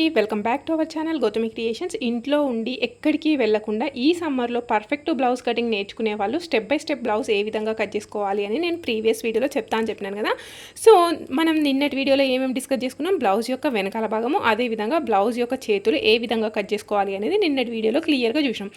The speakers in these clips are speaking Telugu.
అండి welcome back to our channel Gautami creations ఇంట్లో ఉండి ఎక్కడికి వెళ్ళకుండా ఈ సమ్మర్లో పర్ఫెక్ట్ బ్లౌజ్ కటింగ్ నేర్చుకునే వాళ్ళు స్టెప్ బై స్టెప్ బ్లౌజ్ ఏ విధంగా కట్ చేసుకోవాలి అని నేను ప్రీవియస్ వీడియోలో చెప్తా అని చెప్పినాను కదా. సో మనం నిన్నటి వీడియోలో ఏమేమి డిస్కస్ చేసుకున్నాం? బ్లౌజ్ యొక్క వెనకాల భాగము అదేవిధంగా బ్లౌజ్ యొక్క చేతులు ఏ విధంగా కట్ చేసుకోవాలి అనేది నిన్నటి వీడియోలో క్లియర్గా చూసాం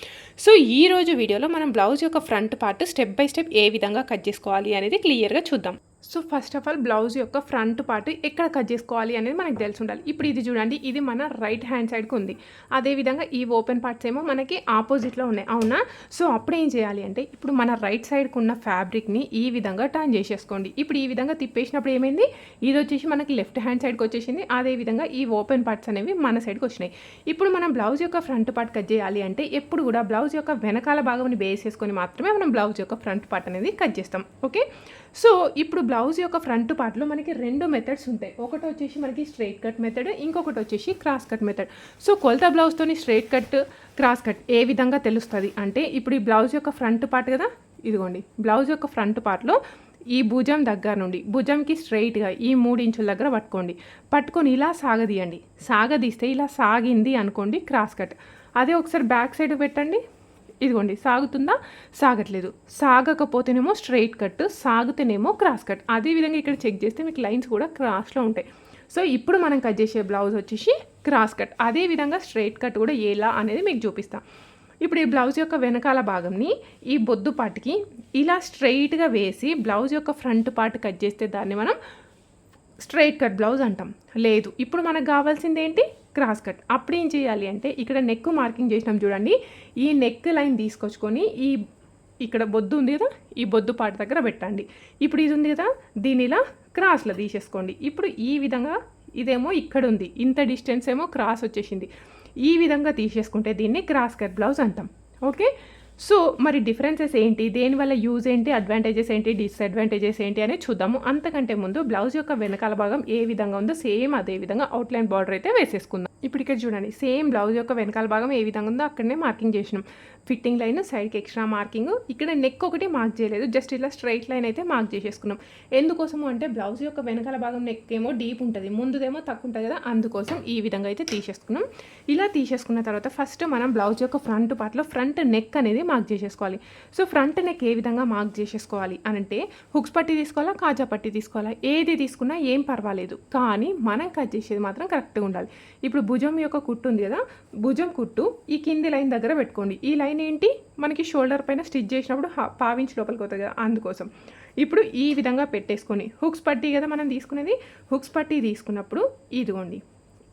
సో ఈ రోజు వీడియోలో మనం బ్లౌజ్ యొక్క front part step by step ఏ విధంగా కట్ చేసుకోవాలి అనేది క్లియర్గా చూద్దాం. So first of all blouse యొక్క ఫ్రంట్ పార్ట్ ఎక్కడ కట్ చేసుకోవాలి అనేది మనకు తెలిసి ఉండాలి. ఇప్పుడు ఇది చూడండి ఇది మన రైట్ హ్యాండ్ సైడ్కి ఉంది. అదేవిధంగా ఈ ఓపెన్ పార్ట్స్ ఏమో మనకి ఆపోజిట్లో ఉన్నాయి. అవునా? సో అప్పుడు ఏం చేయాలి అంటే ఇప్పుడు మన రైట్ సైడ్కి ఉన్న ఫ్యాబ్రిక్ని ఈ విధంగా టర్న్ చేసేసుకోండి. ఇప్పుడు ఈ విధంగా తిప్పేసినప్పుడు ఏమైంది? ఇది వచ్చేసి మనకి లెఫ్ట్ హ్యాండ్ సైడ్కి వచ్చేసింది. అదేవిధంగా ఈ ఓపెన్ పార్ట్స్ అనేవి మన సైడ్కి వచ్చినాయి. ఇప్పుడు మనం బ్లౌజ్ యొక్క ఫ్రంట్ పార్ట్ కట్ చేయాలి అంటే ఎప్పుడు కూడా బ్లౌజ్ యొక్క వెనకాల భాగంని బేస్ చేసుకొని మాత్రమే మనం బ్లౌజ్ యొక్క ఫ్రంట్ పార్ట్ అనేది కట్ చేస్తాం. ఓకే? సో ఇప్పుడు బ్లౌజ్ యొక్క ఫ్రంట్ పార్ట్లో మనకి రెండు మెథడ్స్ ఉంటాయి. ఒకటి వచ్చేసి మనకి స్ట్రైట్ కట్ మెథడ్ ఇంకొకటి వచ్చేసి క్రాస్ కట్ మెథడ్ సో కొలత బ్లౌజ్తోని స్ట్రైట్ కట్ క్రాస్ కట్ ఏ విధంగా తెలుస్తుంది అంటే ఇప్పుడు ఈ బ్లౌజ్ యొక్క ఫ్రంట్ పార్ట్ కదా? ఇదిగోండి. బ్లౌజ్ యొక్క ఫ్రంట్ పార్ట్లో ఈ భుజం దగ్గర నుండి భుజంకి స్ట్రైట్గా ఈ మూడు ఇంచుల దగ్గర పట్టుకోండి. పట్టుకొని ఇలా సాగదీయండి. సాగదీస్తే ఇలా సాగింది అనుకోండి క్రాస్ కట్ అదే ఒకసారి బ్యాక్ సైడ్ పెట్టండి. ఇదిగోండి సాగుతుందా? సాగట్లేదు. సాగకపోతేనేమో స్ట్రైట్ కట్ సాగితేనేమో క్రాస్ కట్. అదేవిధంగా ఇక్కడ చెక్ చేస్తే మీకు లైన్స్ కూడా క్రాస్లో ఉంటాయి. సో ఇప్పుడు మనం కట్ చేసే బ్లౌజ్ వచ్చేసి క్రాస్ కట్. అదేవిధంగా స్ట్రైట్ కట్ కూడా ఎలా అనేది మీకు చూపిస్తాం. ఇప్పుడు ఈ బ్లౌజ్ యొక్క వెనకాల భాగంని ఈ బొద్దు పాటికి ఇలా స్ట్రైట్గా వేసి బ్లౌజ్ యొక్క ఫ్రంట్ పార్ట్ కట్ చేస్తే దాన్ని మనం స్ట్రైట్ కట్ బ్లౌజ్ అంటాం. లేదు ఇప్పుడు మనకు కావాల్సింది ఏంటి? Cross cut. అప్పుడు ఏం చేయాలి అంటే ఇక్కడ నెక్ మార్కింగ్ చేసినాం చూడండి. ఈ నెక్ లైన్ తీసుకొచ్చుకొని ఈ ఇక్కడ బొద్దు ఉంది కదా ఈ బొద్దు పాట దగ్గర పెట్టండి. ఇప్పుడు ఇది ఉంది కదా దీని ఇలా క్రాస్లో తీసేసుకోండి. ఇప్పుడు ఈ విధంగా ఇదేమో ఇక్కడ ఉంది. ఇంత డిస్టెన్స్ ఏమో క్రాస్ వచ్చేసింది. ఈ విధంగా తీసేసుకుంటే దీన్ని క్రాస్ కట్ బ్లౌజ్ అంటాం. ఓకే? సో మరి డిఫరెన్సెస్ ఏంటి? దేనివల్ల యూజ్ ఏంటి? అడ్వాంటేజెస్ ఏంటి? డిసడ్వాంటేజెస్ ఏంటి? అనేది చూద్దాము. అంతకంటే ముందు బ్లౌజ్ యొక్క వెనకాల భాగం ఏ విధంగా ఉందో సేమ్ అదే విధంగా అవుట్లైన్ బార్డర్ అయితే వేసేసుకుందాం. ఇప్పుడు ఇక్కడ చూడండి సేమ్ బ్లౌజ్ యొక్క వెనకాల భాగం ఏ విధంగా ఉందో అక్కడనే మార్కింగ్ చేసినాం. ఫిట్టింగ్ లైన్ సైడ్కి ఎక్స్ట్రా మార్కింగ్ ఇక్కడ నెక్ ఒకటి మార్క్ చేయలేదు జస్ట్ ఇలా స్ట్రైట్ లైన్ అయితే మార్క్ చేసేసుకున్నాం. ఎందుకోసము అంటే బ్లౌజ్ యొక్క వెనకాల భాగం నెక్ ఏమో డీప్ ఉంటుంది ముందుదేమో తక్కువ ఉంటుంది కదా అందుకోసం ఈ విధంగా అయితే తీసేసుకున్నాం. ఇలా తీసేసుకున్న తర్వాత ఫస్ట్ మనం బ్లౌజ్ యొక్క ఫ్రంట్ పార్ట్లో ఫ్రంట్ నెక్ అనేది మార్క్ చేసేసుకోవాలి. సో ఫ్రంట్ నెక్ ఏ విధంగా మార్క్ చేసేసుకోవాలి అని అంటే హుక్స్ పట్టి తీసుకోవాలా కాజా పట్టి తీసుకోవాలా ఏది తీసుకున్నా ఏం పర్వాలేదు కానీ మనం కట్ చేసేది మాత్రం కరెక్ట్గా ఉండాలి. ఇప్పుడు భుజం యొక్క కుట్టు ఉంది కదా? భుజం కుట్టు ఈ కింది లైన్ దగ్గర పెట్టుకోండి. ఈ లైన్ ఏంటి? మనకి షోల్డర్ పైన స్టిచ్ చేసినప్పుడు పావించి లోపలికి అవుతుంది కదా అందుకోసం. ఇప్పుడు ఈ విధంగా పెట్టేసుకొని హుక్స్ పట్టీ కదా మనం తీసుకునేది? హుక్స్ పట్టీ తీసుకున్నప్పుడు ఇదిగోండి.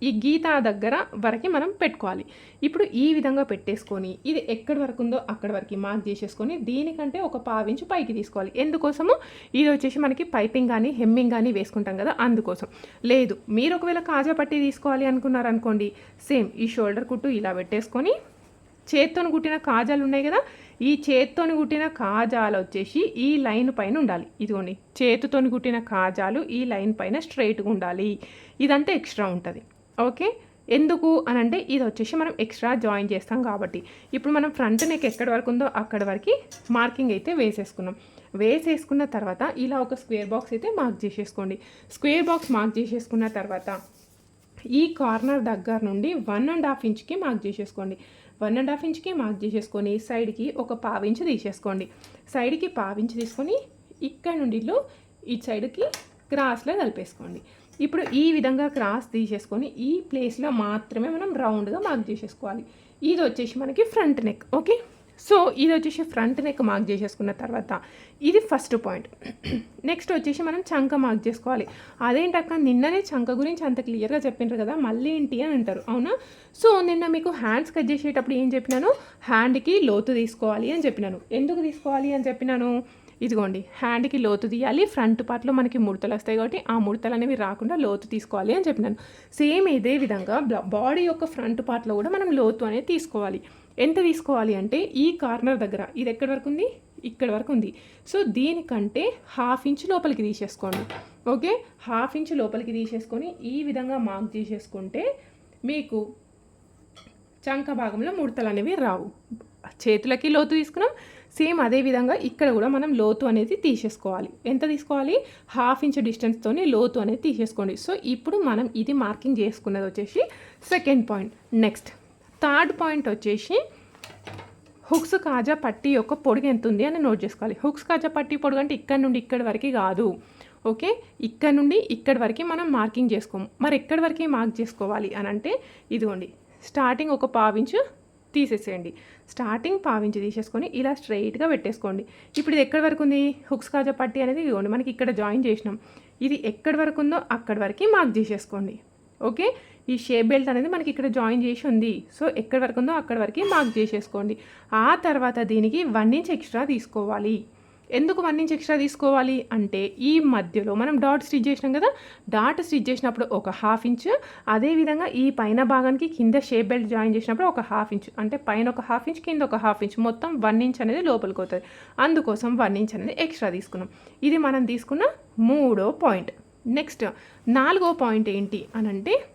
ఈ గీత దగ్గర వరకు మనం పెట్టుకోవాలి. ఇప్పుడు ఈ విధంగా పెట్టేసుకొని ఇది ఎక్కడి వరకు ఉందో అక్కడి వరకు మార్క్ చేసేసుకొని దీనికంటే ఒక పావించు పైకి తీసుకోవాలి. ఎందుకోసము? ఇది వచ్చేసి మనకి పైపింగ్ కానీ హెమ్మింగ్ కానీ వేసుకుంటాం కదా అందుకోసం. లేదు మీరు ఒకవేళ కాజా పట్టి తీసుకోవాలి అనుకున్నారనుకోండి సేమ్ ఈ షోల్డర్ కుట్టు ఇలా పెట్టేసుకొని చేత్తోని కుట్టిన కాజాలు ఉన్నాయి కదా ఈ చేత్తోని కుట్టిన కాజాలు వచ్చేసి ఈ లైన్ పైన ఉండాలి. ఇదిగోండి చేతితోని కుట్టిన కాజాలు ఈ లైన్ పైన స్ట్రైట్గా ఉండాలి. ఇదంతా ఎక్స్ట్రా ఉంటుంది. ఓకే? ఎందుకు అని అంటే ఇది వచ్చేసి మనం ఎక్స్ట్రా జాయిన్ చేస్తాం కాబట్టి. ఇప్పుడు మనం ఫ్రంట్ నెక్ ఎక్కడి వరకు ఉందో అక్కడి వరకు మార్కింగ్ అయితే వేసేసుకున్నాం. వేసేసుకున్న తర్వాత ఇలా ఒక స్క్వేర్ బాక్స్ అయితే మార్క్ చేసేసుకోండి. స్క్వేర్ బాక్స్ మార్క్ చేసేసుకున్న తర్వాత ఈ కార్నర్ దగ్గర నుండి వన్ అండ్ హాఫ్ ఇంచ్కి మార్క్ చేసేసుకోండి. వన్ అండ్ హాఫ్ ఇంచ్కి మార్క్ చేసేసుకొని సైడ్కి ఒక పావించ్ తీసేసుకోండి. సైడ్కి పావించి తీసుకొని ఇక్కడ నుండి ఇల్లు సైడ్కి క్రాస్లో కలిపేసుకోండి. ఇప్పుడు ఈ విధంగా క్రాస్ తీసేసుకొని ఈ ప్లేస్లో మాత్రమే మనం రౌండ్గా మార్క్ చేసేసుకోవాలి. ఇది వచ్చేసి మనకి ఫ్రంట్ నెక్ ఓకే సో ఇది వచ్చేసి ఫ్రంట్ నెక్ మార్క్ చేసేసుకున్న తర్వాత ఇది ఫస్ట్ పాయింట్ నెక్స్ట్ వచ్చేసి మనం చంక మార్క్ చేసుకోవాలి. అదేంటక్క నిన్ననే చంక గురించి అంత క్లియర్గా చెప్పిండ్రు కదా మళ్ళీ ఏంటి అని అంటారు. అవునా? సో నిన్న మీకు హ్యాండ్స్ కట్ చేసేటప్పుడు ఏం చెప్పినాను? హ్యాండ్కి లోతు తీసుకోవాలి అని చెప్పినాను. ఎందుకు తీసుకోవాలి అని చెప్పినాను? ఇదిగోండి హ్యాండ్కి లోతు తీయాలి ఫ్రంట్ పార్ట్లో మనకి ముడతలు వస్తాయి కాబట్టి ఆ ముడతలు అనేవి రాకుండా లోతు తీసుకోవాలి అని చెప్పినాను. సేమ్ ఇదే విధంగా బాడీ యొక్క ఫ్రంట్ పార్ట్లో కూడా మనం లోతు అనేది తీసుకోవాలి. ఎంత తీసుకోవాలి అంటే ఈ కార్నర్ దగ్గర ఇది ఎక్కడి వరకు ఉంది? ఇక్కడ వరకు ఉంది. సో దీనికంటే హాఫ్ ఇంచ్ లోపలికి తీసేసుకోండి. ఓకే? హాఫ్ ఇంచ్ లోపలికి తీసేసుకొని ఈ విధంగా మార్క్ చేసేసుకుంటే మీకు చంక భాగంలో ముడతలు అనేవి రావు. చేతులకి లోతు తీసుకున్నాం. సేమ్ అదే విధంగా ఇక్కడ కూడా మనం లోతు అనేది తీసేసుకోవాలి. ఎంత తీసుకోవాలి? హాఫ్ ఇంచ్ డిస్టెన్స్తోనే లోతు అనేది తీసేసుకోండి. సో ఇప్పుడు మనం ఇది మార్కింగ్ చేసుకున్నది వచ్చేసి second point. Next. Third point వచ్చేసి హుక్స్ కాజా పట్టి యొక్క పొడుగు ఎంత ఉంది అని నోట్ చేసుకోవాలి. హుక్స్ కాజా పట్టి పొడుగు అంటే ఇక్కడ నుండి ఇక్కడ వరకు కాదు. ఓకే? ఇక్కడ నుండి ఇక్కడ వరకు మనం మార్కింగ్ చేసుకోము. మరి ఎక్కడి వరకు మార్క్ చేసుకోవాలి అని అంటే ఇదిగోండి. స్టార్టింగ్ ఒక పావించు తీసేసేయండి. స్టార్టింగ్ పావించి తీసేసుకొని ఇలా స్ట్రైట్గా పెట్టేసుకోండి. ఇప్పుడు ఇది ఎక్కడి వరకు ఉంది? హుక్స్ కాజా పట్టి అనేది ఇదిగోండి. మనకి ఇక్కడ జాయిన్ చేసినాం. ఇది ఎక్కడి వరకు ఉందో అక్కడి వరకు మార్క్ చేసేసుకోండి. ఓకే? ఈ షేప్ బెల్ట్ అనేది మనకి ఇక్కడ జాయిన్ చేసి ఉంది. సో ఎక్కడి వరకు ఉందో అక్కడి వరకు మార్క్ చేసేసుకోండి. ఆ తర్వాత దీనికి వన్ ఇంచ్ ఎక్స్ట్రా తీసుకోవాలి. ఎందుకు వన్ ఇంచ్ ఎక్స్ట్రా తీసుకోవాలి? అంటే ఈ మధ్యలో మనం డాట్ స్టిచ్ చేసినాం కదా? డాట్ స్టిచ్ చేసినప్పుడు ఒక హాఫ్ ఇంచ్ అదేవిధంగా ఈ పైన భాగానికి కింద షేప్ బెల్ట్ జాయిన్ చేసినప్పుడు ఒక హాఫ్ ఇంచ్ అంటే పైన ఒక హాఫ్ ఇంచ్ కింద ఒక హాఫ్ ఇంచ్ మొత్తం వన్ ఇంచ్ అనేది లోపలికి అవుతుంది అందుకోసం వన్ ఇంచ్ అనేది ఎక్స్ట్రా తీసుకున్నాం. ఇది మనం తీసుకున్న మూడో పాయింట్. నెక్స్ట్ నాలుగో పాయింట్ ఏంటి అని అంటే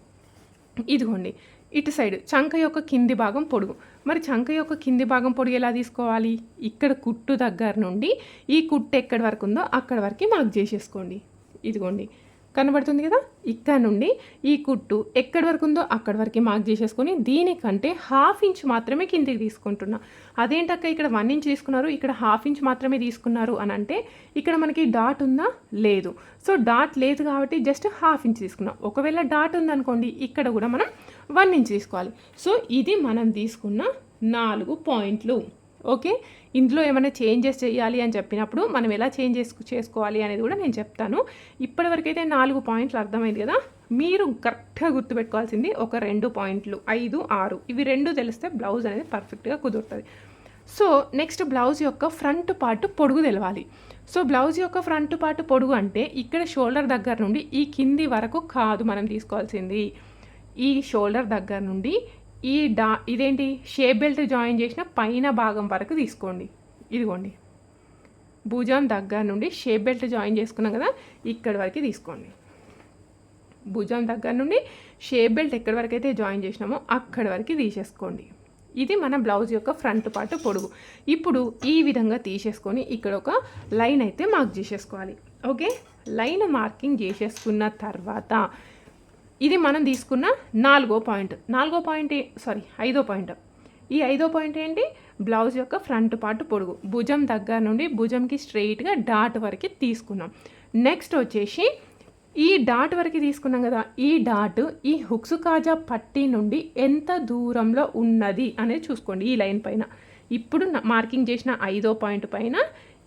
ఇదిగోండి ఇటు సైడ్ చంక యొక్క కింది భాగం పొడుగు. మరి చంక యొక్క కింది భాగం పొడుగు ఎలా తీసుకోవాలి? ఇక్కడ కుట్టు దగ్గర నుండి ఈ కుట్టు ఎక్కడి వరకు ఉందో అక్కడ వరకు మార్క్ చేసేసుకోండి. ఇదిగోండి కనబడుతుంది కదా? ఇక్కడ నుండి ఈ కుట్టు ఎక్కడి వరకు ఉందో అక్కడి వరకు మార్క్ చేసేసుకొని దీనికంటే హాఫ్ ఇంచ్ మాత్రమే కిందికి తీసుకుంటున్నా. అదేంటక్క ఇక్కడ వన్ ఇంచ్ తీసుకున్నారు ఇక్కడ హాఫ్ ఇంచ్ మాత్రమే తీసుకున్నారు అని అంటే ఇక్కడ మనకి డాట్ ఉందా? లేదు. సో డాట్ లేదు కాబట్టి జస్ట్ హాఫ్ ఇంచ్ తీసుకున్నాం. ఒకవేళ డాట్ ఉందనుకోండి ఇక్కడ కూడా మనం వన్ ఇంచ్ తీసుకోవాలి. సో ఇది మనం తీసుకున్న నాలుగు పాయింట్లు ఓకే? ఇందులో ఏమైనా చేంజెస్ చేయాలి అని చెప్పినప్పుడు మనం ఎలా చేంజ్ చేసుకు చేసుకోవాలి అనేది కూడా నేను చెప్తాను. ఇప్పటివరకు అయితే నాలుగు పాయింట్లు అర్థమైంది కదా? మీరు కరెక్ట్గా గుర్తుపెట్టుకోవాల్సింది ఒక రెండు పాయింట్లు ఐదు ఆరు. ఇవి రెండు తెలిస్తే బ్లౌజ్ అనేది పర్ఫెక్ట్గా కుదురుతుంది. సో నెక్స్ట్ బ్లౌజ్ యొక్క ఫ్రంట్ పార్ట్ పొడుగు తెలవాలి. సో బ్లౌజ్ యొక్క ఫ్రంట్ పార్ట్ పొడుగు అంటే ఇక్కడ షోల్డర్ దగ్గర నుండి ఈ కింది వరకు కాదు మనం తీసుకోవాల్సింది. ఈ షోల్డర్ దగ్గర నుండి ఈ డా ఇదేంటి? షేప్ బెల్ట్ జాయిన్ చేసిన పైన భాగం వరకు తీసుకోండి. ఇదిగోండి. భుజం దగ్గర నుండి షేప్ బెల్ట్ జాయిన్ చేసుకున్నాం కదా ఇక్కడి వరకు తీసుకోండి. భుజం దగ్గర నుండి షేప్ బెల్ట్ ఎక్కడి వరకు అయితే జాయిన్ చేసినామో అక్కడి వరకు తీసేసుకోండి. ఇది మన బ్లౌజ్ యొక్క ఫ్రంట్ పార్ట్ పొడుగు. ఇప్పుడు ఈ విధంగా తీసేసుకొని ఇక్కడ ఒక లైన్ అయితే మార్క్ చేసేసుకోవాలి. ఓకే? లైన్ మార్కింగ్ చేసేసుకున్న తర్వాత ఇది మనం తీసుకున్న నాలుగో పాయింట్. నాలుగో పాయింట్ సారీ ఐదో పాయింట్. ఈ ఐదో పాయింట్ ఏంటి? బ్లౌజ్ యొక్క ఫ్రంట్ పార్ట్ పొడుగు. భుజం దగ్గర నుండి భుజంకి స్ట్రెయిట్గా డాట్ వరకు తీసుకున్నాం. నెక్స్ట్ వచ్చేసి ఈ డాట్ వరకు తీసుకున్నాం కదా ఈ డాట్ ఈ హుక్స్ కాజా పట్టి నుండి ఎంత దూరంలో ఉన్నది అనేది చూసుకోండి ఈ లైన్ పైన. ఇప్పుడు మార్కింగ్ చేసిన ఐదో పాయింట్ పైన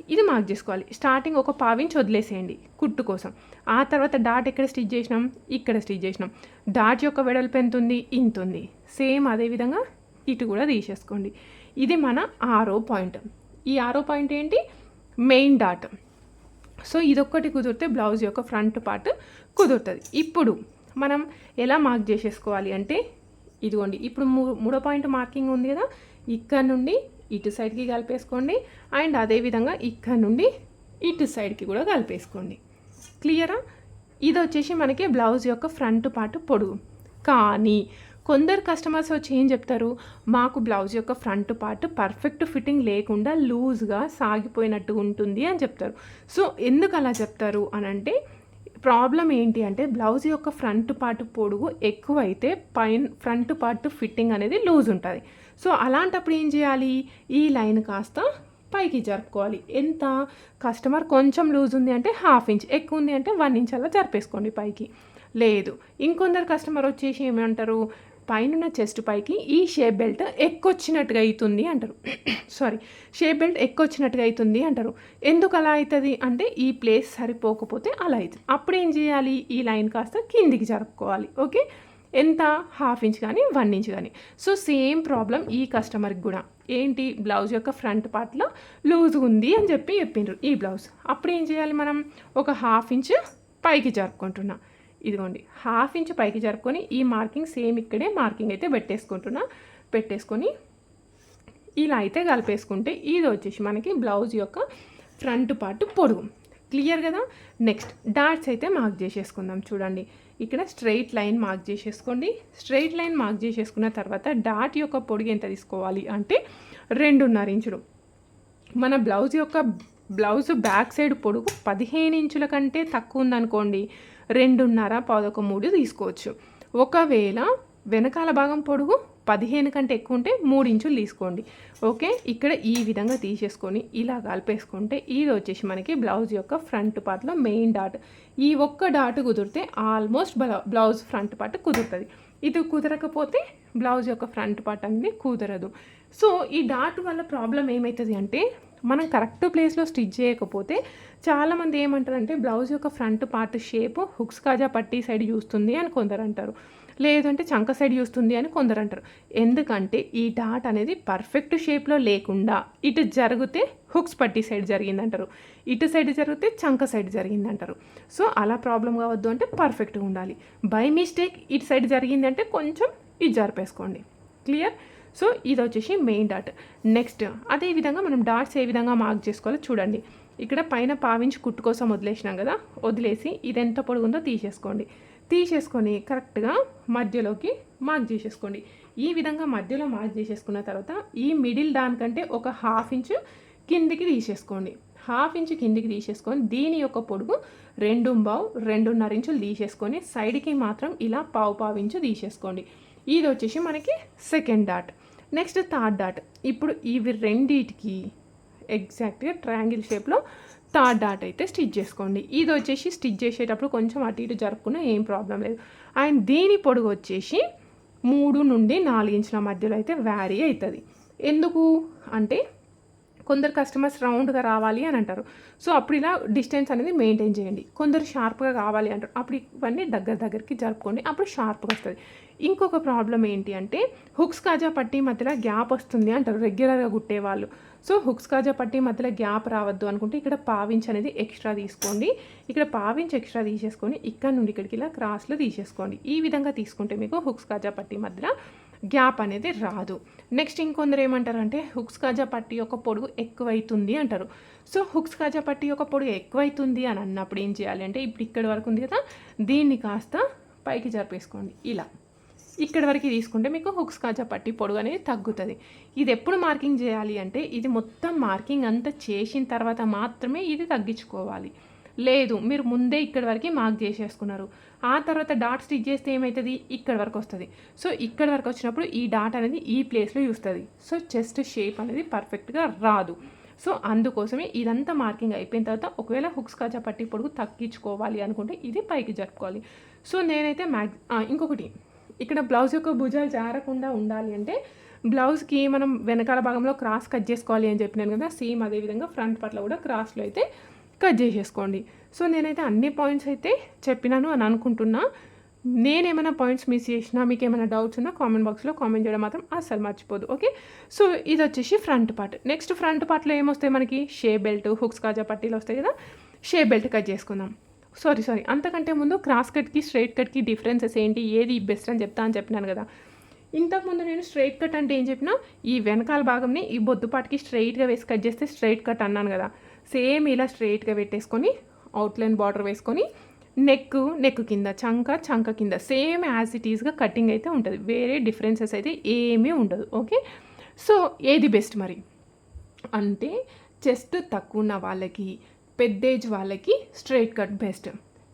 ఇది మార్క్ చేసుకోవాలి. స్టార్టింగ్ ఒక పావించి వదిలేసేయండి కుట్టు కోసం. ఆ తర్వాత డాట్ ఎక్కడ స్టిచ్ చేసినాం? ఇక్కడ స్టిచ్ చేసినాం. డాట్ యొక్క వెడల్పు ఎంత ఉంది? ఇంత ఉంది. సేమ్ అదేవిధంగా ఇటు కూడా తీసేసుకోండి. ఇది మన ఆరో పాయింట్ ఈ ఆరో పాయింట్ ఏంటి? మెయిన్ డాట్ సో ఇదొక్కటి కుదిరితే బ్లౌజ్ యొక్క ఫ్రంట్ పార్ట్ కుదురుతుంది. ఇప్పుడు మనం ఎలా మార్క్ చేసేసుకోవాలి అంటే ఇదిగోండి ఇప్పుడు మూ మూడో పాయింట్ మార్కింగ్ ఉంది కదా? ఇక్కడ నుండి ఇటు సైడ్కి కలిపేసుకోండి. అండ్ అదేవిధంగా ఇక్కడ నుండి ఇటు సైడ్కి కూడా కలిపేసుకోండి. క్లియరా ఇది వచ్చేసి మనకి బ్లౌజ్ యొక్క ఫ్రంట్ పార్ట్ పొడుగు. కానీ కొందరు కస్టమర్స్ వచ్చి ఏం చెప్తారు? మాకు బ్లౌజ్ యొక్క ఫ్రంట్ పార్ట్ పర్ఫెక్ట్ ఫిట్టింగ్ లేకుండా లూజ్గా సాగిపోయినట్టు ఉంటుంది అని చెప్తారు. సో ఎందుకు అలా చెప్తారు అని అంటే ప్రాబ్లం ఏంటి అంటే బ్లౌజ్ యొక్క ఫ్రంట్ పార్ట్ పొడుగు ఎక్కువైతే పైన ఫ్రంట్ పార్ట్ ఫిట్టింగ్ అనేది లూజ్ ఉంటుంది. సో అలాంటప్పుడు ఏం చేయాలి? ఈ లైన్ కాస్త పైకి జరుపుకోవాలి. ఎంత? కస్టమర్ కొంచెం లూజ్ ఉంది అంటే హాఫ్ ఇంచ్ ఎక్కువ ఉంది అంటే వన్ ఇంచ్ అలా జరిపేసుకోండి పైకి. లేదు. ఇంకొందరు కస్టమర్ వచ్చేసి ఏమంటారు? పైన చెస్ట్ పైకి ఈ షేప్ బెల్ట్ ఎక్కొచ్చినట్టుగా అవుతుంది అంటారు. సారీ షేప్ బెల్ట్ ఎక్కొచ్చినట్టుగా అవుతుంది అంటారు. ఎందుకు అలా అవుతుంది అంటే ఈ ప్లేస్ సరిపోకపోతే అలా అవుతుంది. అప్పుడు ఏం చేయాలి? ఈ లైన్ కాస్త కిందికి జరుపుకోవాలి. ఓకే? ఎంత? హాఫ్ ఇంచ్ కానీ వన్ ఇంచ్ కానీ. సో సేమ్ ప్రాబ్లం ఈ కస్టమర్కి కూడా. ఏంటి? బ్లౌజ్ యొక్క ఫ్రంట్ పార్ట్లో లూజ్ ఉంది అని చెప్పి చెప్పిండ్రు ఈ బ్లౌజ్. అప్పుడు ఏం చేయాలి మనం? ఒక హాఫ్ ఇంచ్ పైకి జరుపుకుంటున్నాం. ఇదిగోండి హాఫ్ ఇంచ్ పైకి జరుపుకొని ఈ మార్కింగ్ సేమ్ ఇక్కడే మార్కింగ్ అయితే పెట్టేసుకుంటున్నా. పెట్టేసుకొని ఇలా అయితే కలిపేసుకుంటే ఇది వచ్చేసి మనకి బ్లౌజ్ యొక్క ఫ్రంట్ పార్ట్ పొడుగు. క్లియర్ కదా? నెక్స్ట్ డాట్స్ అయితే మార్క్ చేసేసుకుందాం చూడండి. ఇక్కడ స్ట్రైట్ లైన్ మార్క్ చేసేసుకోండి. స్ట్రైట్ లైన్ మార్క్ చేసేసుకున్న తర్వాత డాట్ యొక్క పొడుగు ఎంత తీసుకోవాలి అంటే రెండున్నర ఇంచులు. మన బ్లౌజ్ యొక్క బ్లౌజ్ బ్యాక్ సైడ్ పొడుగు పదిహేను ఇంచుల కంటే తక్కువ ఉందనుకోండి రెండున్నర పదొక మూడు తీసుకోవచ్చు. ఒకవేళ వెనకాల భాగం పొడుగు పదిహేను కంటే ఎక్కువ ఉంటే మూడు ఇంచులు తీసుకోండి. ఓకే? ఇక్కడ ఈ విధంగా తీసేసుకొని ఇలా కలిపేసుకుంటే ఇది వచ్చేసి మనకి బ్లౌజ్ యొక్క ఫ్రంట్ పార్ట్లో మెయిన్ డాట్. ఈ ఒక్క డాట్ కుదిరితే ఆల్మోస్ట్ బ్లౌజ్ ఫ్రంట్ పార్ట్ కుదురుతుంది. ఇది కుదరకపోతే బ్లౌజ్ యొక్క ఫ్రంట్ పార్ట్ అనేది కుదరదు. సో ఈ డాట్ వల్ల ప్రాబ్లం ఏమవుతుంది అంటే మనం కరెక్ట్ ప్లేస్లో స్టిచ్ చేయకపోతే చాలామంది ఏమంటారంటే బ్లౌజ్ యొక్క ఫ్రంట్ పార్ట్ షేప్ హుక్స్ కాజా పట్టీ సైడ్ చూస్తుంది అని కొందరు అంటారు. లేదంటే చంక సైడ్ చూస్తుంది అని కొందరు అంటారు. ఎందుకంటే ఈ డాట్ అనేది పర్ఫెక్ట్ షేప్లో లేకుండా ఇటు జరిగితే హుక్స్ పట్టీ సైడ్ జరిగిందంటారు. ఇటు సైడ్ జరిగితే చంక సైడ్ జరిగిందంటారు. సో అలా ప్రాబ్లం కావద్దు అంటే పర్ఫెక్ట్గా ఉండాలి. బై మిస్టేక్ ఇటు సైడ్ జరిగిందంటే కొంచెం ఇది జరిపేసుకోండి. క్లియర్? సో ఇది వచ్చేసి మెయిన్ డాట్ నెక్స్ట్ అదే విధంగా మనం డాట్స్ ఏ విధంగా మార్క్ చేసుకోవాలో చూడండి. ఇక్కడ పైన పావించి కుట్టు కోసం వదిలేసినాం కదా వదిలేసి ఇది ఎంత పొడుగుందో తీసేసుకోండి. తీసేసుకొని కరెక్ట్గా మధ్యలోకి మార్క్ చేసేసుకోండి. ఈ విధంగా మధ్యలో మార్క్ చేసేసుకున్న తర్వాత ఈ మిడిల్ దానికంటే ఒక హాఫ్ ఇంచు కిందికి తీసేసుకోండి. హాఫ్ ఇంచు కిందికి తీసేసుకొని దీని యొక్క పొడుగు రెండు బావు రెండున్నర ఇంచులు తీసేసుకొని సైడ్కి మాత్రం ఇలా పావు పావు ఇంచు తీసేసుకోండి. ఇది వచ్చేసి మనకి second dot next third dot ఇప్పుడు ఇవి రెండిటికి ఎగ్జాక్ట్గా ట్రయాంగిల్ షేప్లో థర్డ్ డాట్ అయితే స్టిచ్ చేసుకోండి. ఇది వచ్చేసి స్టిచ్ చేసేటప్పుడు కొంచెం అటు ఇటు జరుపుకున్నా ఏం ప్రాబ్లం లేదు. అండ్ దీని పొడుగు వచ్చేసి మూడు నుండి నాలుగు ఇంచుల మధ్యలో అయితే వ్యారీ అవుతుంది ఎందుకు? అంటే కొందరు కస్టమర్స్ రౌండ్గా రావాలి అని అంటారు. సో అప్పుడు ఇలా డిస్టెన్స్ అనేది మెయింటైన్ చేయండి. కొందరు షార్ప్గా కావాలి అంటారు. అప్పుడు ఇవన్నీ దగ్గర దగ్గరికి జరుపుకోండి. అప్పుడు షార్ప్గా వస్తుంది. ఇంకొక ప్రాబ్లం ఏంటి అంటే హుక్స్ కాజా పట్టి మధ్యలో గ్యాప్ వస్తుంది అంటారు రెగ్యులర్గా కుట్టేవాళ్ళు సో హుక్స్ కాజా పట్టి మధ్యలో గ్యాప్ రావద్దు అనుకుంటే ఇక్కడ పావించ్ అనేది ఎక్స్ట్రా తీసుకోండి. ఇక్కడ పావించ్ ఎక్స్ట్రా తీసేసుకొని ఇక్కడ నుండి ఇక్కడికి ఇలా క్రాస్లో తీసేసుకోండి. ఈ విధంగా తీసుకుంటే మీకు హుక్స్ కాజా పట్టి మధ్యలో గ్యాప్ అనేది రాదు. నెక్స్ట్ ఇంకొందరు ఏమంటారంటే హుక్స్ కాజా పట్టి యొక్క పొడుగు ఎక్కువైతుంది అంటారు. సో హుక్స్ కాజా పట్టి యొక్క పొడుగు ఎక్కువైతుంది అని అన్నప్పుడు ఏం చేయాలి అంటే ఇప్పుడు ఇక్కడి వరకు ఉంది కదా దీన్ని కాస్త పైకి జరిపేసుకోండి. ఇలా. ఇక్కడ వరకు తీసుకుంటే మీకు హుక్స్ కాజా పట్టి పొడుగు అనేది తగ్గుతుంది. ఇది ఎప్పుడు మార్కింగ్ చేయాలి అంటే ఇది మొత్తం మార్కింగ్ అంతా చేసిన తర్వాత మాత్రమే ఇది తగ్గించుకోవాలి. లేదు మీరు ముందే ఇక్కడ వరకు మార్క్ చేసేసుకున్నారు. ఆ తర్వాత డాట్ స్టిచ్ చేస్తే ఏమవుతుంది ఇక్కడ వరకు వస్తుంది. సో ఇక్కడ వరకు వచ్చినప్పుడు ఈ డాట్ అనేది ఈ ప్లేస్లో చూస్తుంది. సో చెస్ట్ షేప్ అనేది పర్ఫెక్ట్గా రాదు. సో అందుకోసమే ఇదంతా మార్కింగ్ అయిపోయిన తర్వాత ఒకవేళ హుక్స్ కాజా పట్టి పొడుగు తగ్గించుకోవాలి అనుకుంటే ఇది పైకి జరుపుకోవాలి. సో నేనైతే మ్యాగ్ ఇంకొకటి. ఇక్కడ బ్లౌజ్ యొక్క భుజాలు జారకుండా ఉండాలి అంటే బ్లౌజ్కి మనం వెనకాల భాగంలో క్రాస్ కట్ చేసుకోవాలి అని చెప్పినాను కదా సేమ్ అదేవిధంగా ఫ్రంట్ పట్ల కూడా క్రాస్లో అయితే కట్ చేసేసుకోండి. సో నేనైతే అన్ని పాయింట్స్ అయితే చెప్పినాను అని అనుకుంటున్నా. నేనేమైనా పాయింట్స్ మిస్ చేసినా మీకు ఏమైనా డౌట్స్ ఉన్నా కామెంట్ బాక్స్లో కామెంట్ చేయడం మాత్రం అస్సలు మర్చిపోదు ఓకే? సో ఇది వచ్చేసి ఫ్రంట్ పార్ట్. నెక్స్ట్ ఫ్రంట్ పార్ట్లో ఏమొస్తాయి మనకి? షే బెల్ట్ హుక్స్ కాజా పట్టీలు వస్తాయి కదా షే బెల్ట్ కట్ చేసుకుందాం. Sorry sorry. అంతకంటే ముందు క్రాస్ కట్కి స్ట్రైట్ కట్కి డిఫరెన్సెస్ ఏంటి ఏది బెస్ట్ అని చెప్తా అని చెప్పినాను కదా. ఇంతకుముందు నేను స్ట్రైట్ కట్ అంటే ఏం చెప్పినా ఈ వెనకాల భాగంని ఈ బొద్దుపాటికి స్ట్రైట్గా వేసి కట్ చేస్తే స్ట్రైట్ కట్ అన్నాను కదా. సేమ్ ఇలా స్ట్రైట్గా పెట్టేసుకొని అవుట్లైన్ బార్డర్ వేసుకొని నెక్ నెక్ కింద చంక చంక కింద సేమ్ యాజ్ ఇట్ ఈస్గా కటింగ్ అయితే ఉంటుంది. వేరే డిఫరెన్సెస్ అయితే ఏమీ ఉండదు. ఓకే? సో ఏది బెస్ట్ మరి? అంటే చెస్ట్ తక్కువ ఉన్న వాళ్ళకి పెద్ద ఏజ్ వాళ్ళకి స్ట్రైట్ కట్ బెస్ట్.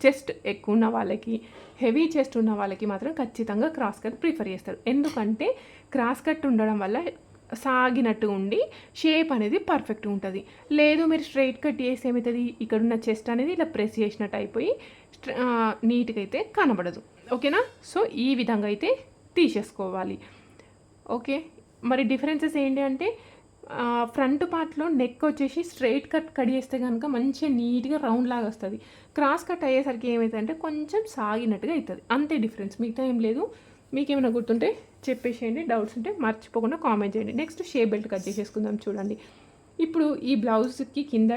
చెస్ట్ ఎక్కువ ఉన్న వాళ్ళకి హెవీ చెస్ట్ ఉన్న వాళ్ళకి మాత్రం ఖచ్చితంగా క్రాస్ కట్ ప్రిఫర్ చేస్తారు. ఎందుకంటే క్రాస్ కట్ ఉండడం వల్ల సాగినట్టు ఉండి షేప్ అనేది పర్ఫెక్ట్ ఉంటుంది. లేదు మీరు స్ట్రైట్ కట్ చేసి ఏమవుతుంది ఇక్కడ ఉన్న చెస్ట్ అనేది ఇలా ప్రెస్ చేసినట్టు అయిపోయి నీట్గా అయితే కనబడదు. ఓకేనా? సో ఈ విధంగా అయితే తీసేసుకోవాలి. ఓకే? మరి డిఫరెన్సెస్ ఏంటి అంటే ఫ్రంట్ పార్ట్లో నెక్ వచ్చేసి స్ట్రైట్ కట్ కట్ చేస్తే కనుక మంచిగా నీట్గా రౌండ్ లాగా వస్తుంది. క్రాస్ కట్ అయ్యేసరికి ఏమవుతుందంటే కొంచెం సాగినట్టుగా అవుతుంది అంతే డిఫరెన్స్ మిగతా ఏం లేదు. మీకు ఏమైనా గుర్తుంటే చెప్పేసేయండి. డౌట్స్ ఉంటే మర్చిపోకుండా కామెంట్ చేయండి. నెక్స్ట్ షే బెల్ట్ కట్ చేసేసుకుందాం చూడండి. ఇప్పుడు ఈ బ్లౌజ్కి కింద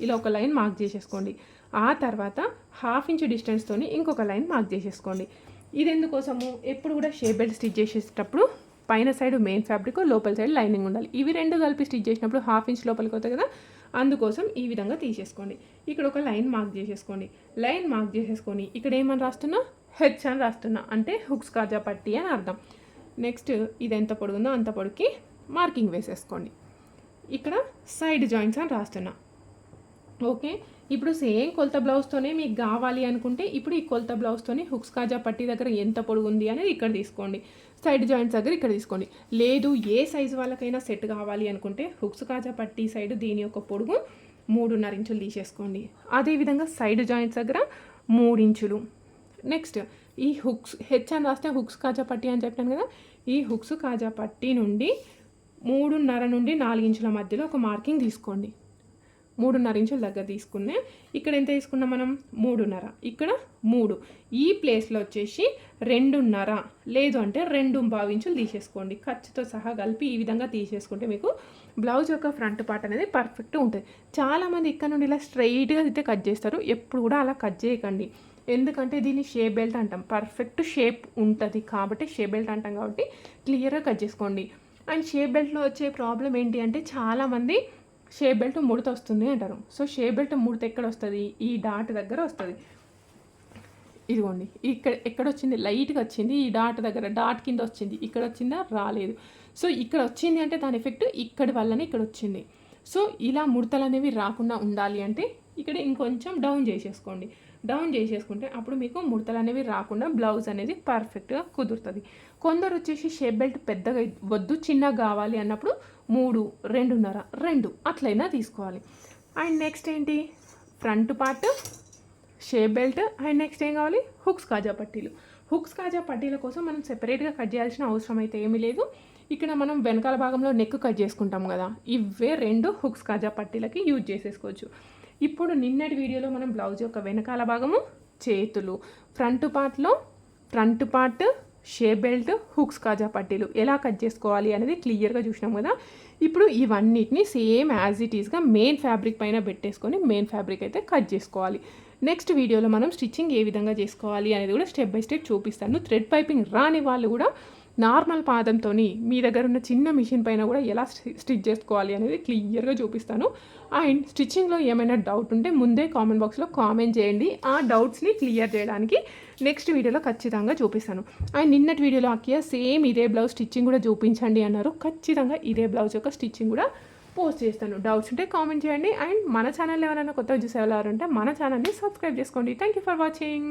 ఇలా ఒక లైన్ మార్క్ చేసేసుకోండి. ఆ తర్వాత హాఫ్ ఇంచ్ డిస్టెన్స్తో ఇంకొక లైన్ మార్క్ చేసేసుకోండి. ఇది ఎందుకోసము? ఎప్పుడు కూడా షే బెల్ట్ స్టిచ్ చేసేటప్పుడు పైన సైడ్ మెయిన్ ఫ్యాబ్రిక్ లోపల సైడ్ లైనింగ్ ఉండాలి. ఇవి రెండు కలిపి స్టిచ్ చేసినప్పుడు హాఫ్ ఇంచ్ లోపలికి వస్తాయి కదా? అందుకోసం ఈ విధంగా తీసేసుకోండి. ఇక్కడ ఒక లైన్ మార్క్ చేసేసుకోండి. లైన్ మార్క్ చేసేసుకొని ఇక్కడ ఏమని రాస్తున్నా? హెచ్ అని రాస్తున్నా. అంటే హుక్స్ కాజా పట్టి అని అర్థం. నెక్స్ట్ ఇది ఎంత పొడుగుందో అంత పొడికి మార్కింగ్ వేసేసుకోండి. ఇక్కడ సైడ్ జాయింట్స్ అని రాస్తున్నా. ఓకే? ఇప్పుడు సేమ్ కొలత బ్లౌజ్తోనే మీకు కావాలి అనుకుంటే ఇప్పుడు ఈ కొలత బ్లౌజ్తోనే హుక్స్ కాజా పట్టి దగ్గర ఎంత పొడుగు ఉంది అనేది ఇక్కడ తీసుకోండి. సైడ్ జాయింట్స్ దగ్గర ఇక్కడ తీసుకోండి. లేదు ఏ సైజు వాళ్ళకైనా సెట్ కావాలి అనుకుంటే హుక్స్ కాజా పట్టి సైడ్ దీని యొక్క పొడుగు మూడున్నర ఇంచులు తీసేసుకోండి. అదేవిధంగా సైడ్ జాయింట్స్ దగ్గర మూడు ఇంచులు. నెక్స్ట్ ఈ హుక్స్ హెచ్ అని రాస్తే హుక్స్ కాజా పట్టి అని చెప్పాను కదా ఈ హుక్స్ కాజా పట్టి నుండి మూడున్నర నుండి నాలుగు ఇంచుల మధ్యలో ఒక మార్కింగ్ తీసుకోండి. మూడున్నర ఇంచుల దగ్గర తీసుకునే ఇక్కడ ఎంత తీసుకున్నాం మనం? మూడున్నర. ఇక్కడ మూడు. ఈ ప్లేస్లో వచ్చేసి రెండున్నర. లేదు అంటే రెండు బావు ఇంచులు తీసేసుకోండి. ఖర్చుతో సహా కలిపి ఈ విధంగా తీసేసుకుంటే మీకు బ్లౌజ్ యొక్క ఫ్రంట్ పార్ట్ అనేది పర్ఫెక్ట్ ఉంటుంది. చాలామంది ఇక్కడ నుండి ఇలా స్ట్రైట్గా అయితే కట్ చేస్తారు. ఎప్పుడు కూడా అలా కట్ చేయకండి. ఎందుకంటే దీన్ని షేప్ బెల్ట్ అంటాం. పర్ఫెక్ట్ షేప్ ఉంటుంది కాబట్టి షేప్ బెల్ట్ అంటాం కాబట్టి క్లియర్గా కట్ చేసుకోండి. అండ్ షేప్ బెల్ట్లో వచ్చే ప్రాబ్లం ఏంటి అంటే చాలామంది షేప్ బెల్ట్ ముడత వస్తుంది అంటారు. సో షేప్ బెల్ట్ ముడత ఎక్కడ వస్తుంది? ఈ డాట్ దగ్గర వస్తుంది. ఇదిగోండి. ఇక్కడ ఎక్కడ వచ్చింది? లైట్గా వచ్చింది. ఈ డాట్ దగ్గర డాట్ కింద వచ్చింది. ఇక్కడ వచ్చిందా? రాలేదు. సో ఇక్కడ వచ్చింది అంటే దాని ఎఫెక్ట్ ఇక్కడి వల్లనే ఇక్కడ వచ్చింది. సో ఇలా ముడతలు అనేవి రాకుండా ఉండాలి అంటే ఇక్కడ ఇంకొంచెం డౌన్ చేసేసుకోండి. డౌన్ చేసేసుకుంటే అప్పుడు మీకు ముడతలు అనేవి రాకుండా బ్లౌజ్ అనేది పర్ఫెక్ట్గా కుదురుతుంది. కొందరు వచ్చేసి షేప్ బెల్ట్ పెద్దగా వద్దు చిన్నగా కావాలి అన్నప్పుడు మూడు రెండున్నర రెండు అట్లయినా తీసుకోవాలి. అండ్ నెక్స్ట్ ఏంటి? Front part shape belt and next ఏం కావాలి? హుక్స్ కాజా పట్టీలు. హుక్స్ కాజా పట్టీల కోసం మనం సెపరేట్గా కట్ చేయాల్సిన అవసరం అయితే ఏమీ లేదు. ఇక్కడ మనం వెనకాల భాగంలో నెక్ కట్ చేసుకుంటాం కదా ఇవే రెండు హుక్స్ కాజా పట్టీలకి యూజ్ చేసేసుకోవచ్చు. ఇప్పుడు నిన్నటి వీడియోలో మనం బ్లౌజ్ యొక్క వెనకాల భాగము చేతులు. ఫ్రంట్ పార్ట్లో front part shape belt hooks కాజా పట్టీలు ఎలా కట్ చేసుకోవాలి అనేది క్లియర్గా చూసినాం కదా. ఇప్పుడు ఇవన్నిటిని సేమ్ యాజ్ ఇట్ ఈస్గా మెయిన్ ఫ్యాబ్రిక్ పైన పెట్టేసుకొని మెయిన్ ఫ్యాబ్రిక్ అయితే కట్ చేసుకోవాలి. నెక్స్ట్ వీడియోలో మనం స్టిచ్చింగ్ ఏ విధంగా చేసుకోవాలి అనేది కూడా స్టెప్ బై స్టెప్ చూపిస్తాను. థ్రెడ్ పైపింగ్ రాని వాళ్ళు కూడా నార్మల్ పాదంతో మీ దగ్గర ఉన్న చిన్న మిషన్ పైన కూడా ఎలా స్టిచ్ చేసుకోవాలి అనేది క్లియర్గా చూపిస్తాను. అండ్ స్టిచ్చింగ్లో ఏమైనా డౌట్ ఉంటే ముందే కామెంట్ బాక్స్లో కామెంట్ చేయండి. ఆ డౌట్స్ని క్లియర్ చేయడానికి నెక్స్ట్ వీడియోలో ఖచ్చితంగా చూపిస్తాను. అండ్ నిన్నటి వీడియోలో అక్కయ్య సేమ్ ఇదే బ్లౌజ్ స్టిచ్చింగ్ కూడా చూపించండి అన్నారు. ఖచ్చితంగా ఇదే బ్లౌజ్ యొక్క స్టిచ్చింగ్ కూడా పోస్ట్ చేస్తాను. డౌట్స్ ఉంటే కామెంట్ చేయండి. అండ్ మన ఛానల్ ఎవరైనా కొత్తగా చూసేవాళ్ళు ఉంటే మన ఛానల్ని సబ్స్క్రైబ్ చేసుకోండి. Thank you for watching